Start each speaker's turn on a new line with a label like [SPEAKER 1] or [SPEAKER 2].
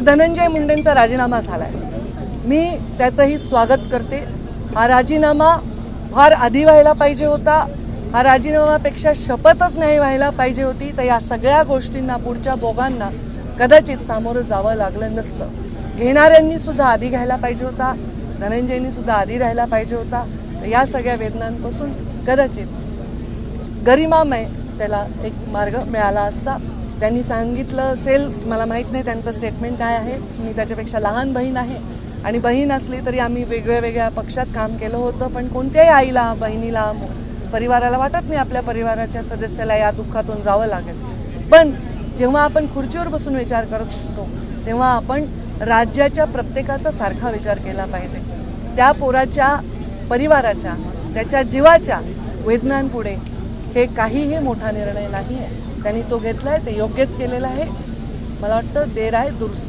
[SPEAKER 1] तर धनंजय मुंडेंचा राजीनामा झाला आहे मी त्याचंही स्वागत करते. हा राजीनामा फार आधी व्हायला पाहिजे होता. हा राजीनामापेक्षा शपथच नाही व्हायला पाहिजे होती. तर या सगळ्या गोष्टींना पुढच्या बोगांना कदाचित सामोरं जावं लागलं नसतं. घेणाऱ्यांनी सुद्धा आधी घ्यायला पाहिजे होता. धनंजयनी सुद्धा आधी राहायला पाहिजे होता. तर या सगळ्या वेदनांपासून कदाचित गरिमामय त्याला एक मार्ग मिळाला असता. त्यांनी सांगितलं असेल मला माहीत नाही त्यांचं स्टेटमेंट काय आहे. मी त्याच्यापेक्षा लहान बहीण आहे. आणि बहीण असली तरी आम्ही वेगळ्या वेगळ्या पक्षात काम केलं होतं पण कोणत्याही आईला बहिणीला परिवाराला वाटत नाही आपल्या परिवाराच्या सदस्याला या दुःखातून जावं लागेल. पण जेव्हा आपण खुर्चीवर बसून विचार करत असतो तेव्हा आपण राज्याच्या प्रत्येकाचा सारखा विचार केला पाहिजे. त्या पोराच्या परिवाराच्या त्याच्या जीवाच्या वेदनांपुढे हे काहीही मोठा निर्णय नाही आहे त्यांनी तो घेतला आहे ते योग्यच केलेला आहे. मला वाटतं देर आहे दुरुस्त.